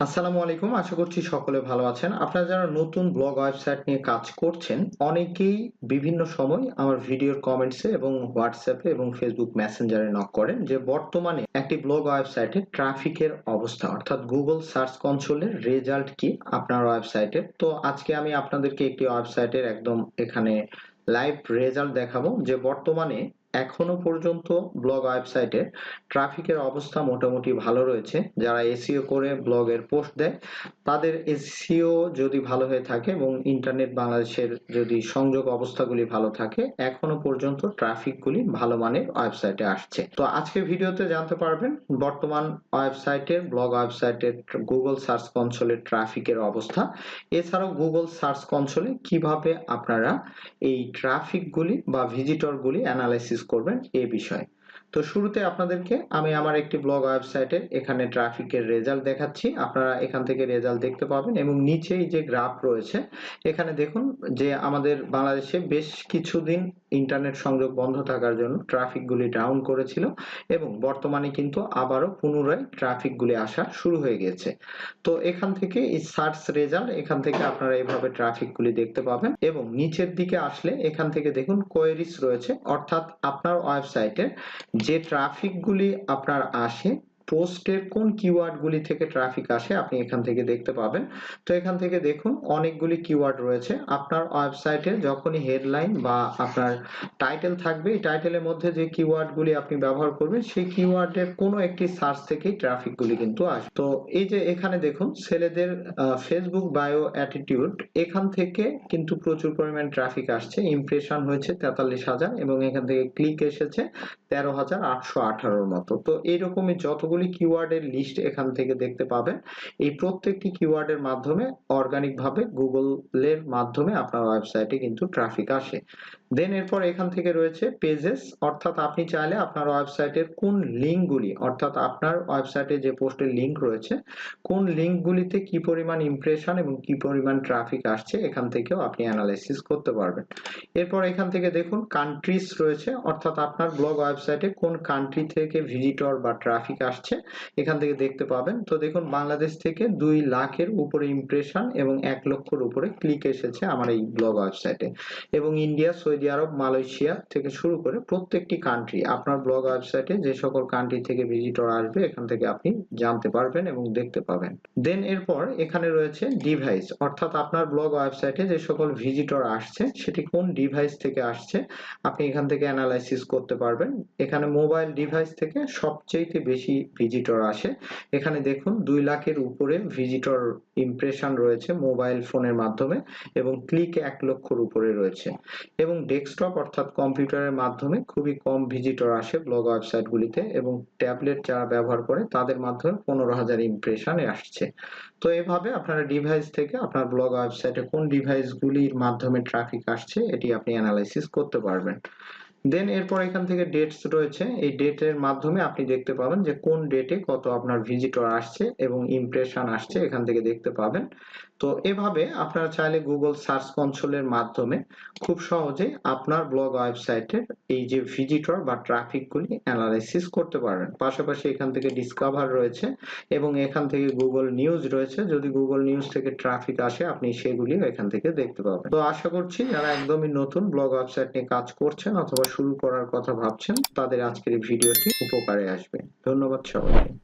আসসালামু আলাইকুম, আশা করছি সকলে ভালো আছেন। আপনারা যারা নতুন ব্লগ ওয়েবসাইট নিয়ে কাজ করছেন, অনেকেই বিভিন্ন সময় আমার ভিডিওর কমেন্টসে এবং হোয়াটসঅ্যাপে এবং ফেসবুক মেসেঞ্জারে নক করেন যে বর্তমানে একটি ব্লগ ওয়েবসাইটে ট্রাফিকের অবস্থা, অর্থাৎ গুগল সার্চ কনসোলের রেজাল্ট কি আপনার ওয়েবসাইটে? তো আজকে আমি আপনাদেরকে একটি ওয়েবসাইটের একদম এখানে লাইভ রেজাল্ট দেখাবো, যে বর্তমানে এখনও পর্যন্ত ব্লগ ওয়েবসাইটে ট্রাফিকের অবস্থা মোটামুটি ভালো রয়েছে। যারা এসিও করে ব্লগের পোস্ট দেয়, তাদের এসিও যদি ভালো হয়ে থাকে এবং ইন্টারনেট বাংলাদেশের যদি সংযোগ অবস্থাগুলি ভালো থাকে, এখনও পর্যন্ত ট্রাফিকগুলি ভালো মানের ওয়েবসাইটে আসছে। তো আজকে ভিডিওতে জানতে পারবেন, বর্তমান ওয়েবসাইটের ব্লগ ওয়েবসাইটের গুগল সার্চ কনসোলের ট্রাফিকের অবস্থা। এছাড়াও গুগল সার্চ কনসোলে কীভাবে আপনারা এই ট্রাফিকগুলি বা ভিজিটরগুলি অ্যানালাইসিস করবেন এ বিষয়ে। তো শুরুতে আপনাদেরকে আমি আমার একটি ব্লগ ওয়েবসাইটে এখানে ট্রাফিকের রেজাল্ট দেখাচ্ছি। আপনারা এখান থেকে রেজাল্ট দেখতে পাবেন এবং নিচেই যে গ্রাফ রয়েছে, এখানে দেখুন যে আমাদের বাংলাদেশে বেশ কিছুদিন ইন্টারনেট সংযোগ বন্ধ থাকার জন্য ট্রাফিকগুলি ডাউন করেছিল এবং বর্তমানে কিন্তু আবারও পুনরায় ট্রাফিকগুলি আসা শুরু হয়ে গেছে। তো এখান থেকে এই সার্চ রেজাল্ট এখান থেকে আপনারা এইভাবে ট্রাফিকগুলি দেখতে পাবেন এবং নিচের দিকে আসলে এখান থেকে দেখুন কোয়েরিস রয়েছে। অর্থাৎ আপনার ওয়েবসাইটের যে ট্রাফিকগুলি আপনার আসে পোস্টের কোন কিওয়ার্ডগুলি থেকে ট্রাফিক আসে আপনি এখান থেকে দেখতে পাবেন। তো এখান থেকে দেখুন, অনেকগুলি কিওয়ার্ড রয়েছে। আপনার ওয়েবসাইটে যখনই হেডলাইন বা আপনার টাইটেল থাকবে, এই টাইটেলের মধ্যে যে কিওয়ার্ডগুলি আপনি ব্যবহার করবেন, সেই কিওয়ার্ডের কোনো একটি সার্চ থেকেই ট্রাফিকগুলি কিন্তু আসে তো এই যে এখানে দেখুন, ছেলেদের ফেসবুক বায়ো অ্যাটিটিউড এখান থেকে কিন্তু প্রচুর পরিমাণ ট্রাফিক আসছে। ইমপ্রেশন হয়েছে তেতাল্লিশ হাজার এবং এখান থেকে ক্লিক এসেছে তেরো হাজার আটশো আঠারোর মতো। তো এইরকমই যতগুলি কিওয়ার্ডের লিস্ট এখান থেকে দেখতে পাবেন। এই প্রত্যেকটি কিওয়ার্ডের মাধ্যমে অর্গানিকভাবে গুগলের মাধ্যমে আপনার ওয়েবসাইটে কিন্তু ট্রাফিক আসে। দেন এরপর এখান থেকে রয়েছে পেজেস অর্থাৎ আপনি চাইলে আপনার ওয়েবসাইটের কোন লিঙ্কগুলি অর্থাৎ আপনার ওয়েবসাইটে যে পোস্টের লিঙ্ক রয়েছে, কোন লিঙ্কগুলিতে কি পরিমাণ ইমপ্রেশন এবং কি পরিমাণ ট্রাফিক আসছে, এখান থেকেও আপনি অ্যানালাইসিস করতে পারবেন। এরপর এখান থেকে দেখুন কান্ট্রিজ রয়েছে, অর্থাৎ আপনার ব্লগ ওয়েবসাইটে কোন কান্ট্রি থেকে ভিজিটর বা ট্রাফিক আসছে এখান থেকে দেখতে পাবেন। তো দেখুন, বাংলাদেশ থেকে দুই লাখের উপরে ইমপ্রেশন এবং এক লক্ষর উপরে ক্লিক এসেছে আমার এই ব্লগ ওয়েবসাইটে এবং ইন্ডিয়া সৌদি আরব মালয়েশিয়া থেকে শুরু করে প্রত্যেকটি কান্ট্রি আপনার ব্লগ ওয়েবসাইটে যে সকল কান্ট্রি থেকে ভিজিটর আসবে, এখান থেকে আপনি জানতে পারবেন এবং দেখতে পাবেন। দেন এরপর এখানে রয়েছে ডিভাইস অর্থাৎ আপনার ব্লগ ওয়েবসাইটে যে সকল ভিজিটর আসছে, সেটি কোন ডিভাইস থেকে আসছে, আপনি এখান থেকে অ্যানালাইসিস করতে পারবেন। এখানে মোবাইল ডিভাইস থেকে সবচেয়ে বেশি ভিজিটর আসে। এখানে দেখুন, দুই লাখের উপরে ভিজিটর ইমপ্রেশন রয়েছে মোবাইল ফোনের মাধ্যমে এবং ক্লিক এক লক্ষর উপরে রয়েছে। এবং ডেস্কটপ অর্থাৎ কম্পিউটারের মাধ্যমে খুবই কম ভিজিটর আসে ব্লগ ওয়েবসাইটগুলিতে এবং ট্যাবলেট যারা ব্যবহার করে তাদের মাধ্যমে পনেরো হাজার ইমপ্রেশনে আসছে। তো এভাবে আপনারা ডিভাইস থেকে আপনার ব্লগ ওয়েবসাইটে কোন ডিভাইসগুলির মাধ্যমে ট্রাফিক আসছে, এটি আপনি অ্যানালাইসিস করতে পারবেন। দেন এরপর এখান থেকে ডেটস রয়েছে। এই ডেটের মাধ্যমে আপনি দেখতে পাবেন যে কোন ডেটে কত আপনার ভিজিটর আসছে এবং ইমপ্রেশন আসছে এখান থেকে দেখতে পাবেন। তো এভাবে আপনারা চাইলে গুগল সার্চ কনসোলের মাধ্যমে খুব সহজে আপনার ব্লগ ওয়েবসাইটের এই যে ভিজিটর বা ট্রাফিকগুলি অ্যানালাইসিস করতে পারবেন। পাশাপাশি এখান থেকে ডিসকাভার রয়েছে এবং এখান থেকে গুগল নিউজ রয়েছে। যদি গুগল নিউজ থেকে ট্রাফিক আসে, আপনি সেগুলি এখান থেকে দেখতে পাবেন। তো আশা করছি যারা একদমই নতুন ব্লগ ওয়েবসাইট নিয়ে কাজ করছেন অথবা শুরু করার কথা ভাবছেন, তাদের আজকের এই ভিডিওটি উপকারে আসবে। ধন্যবাদ সবাইকে।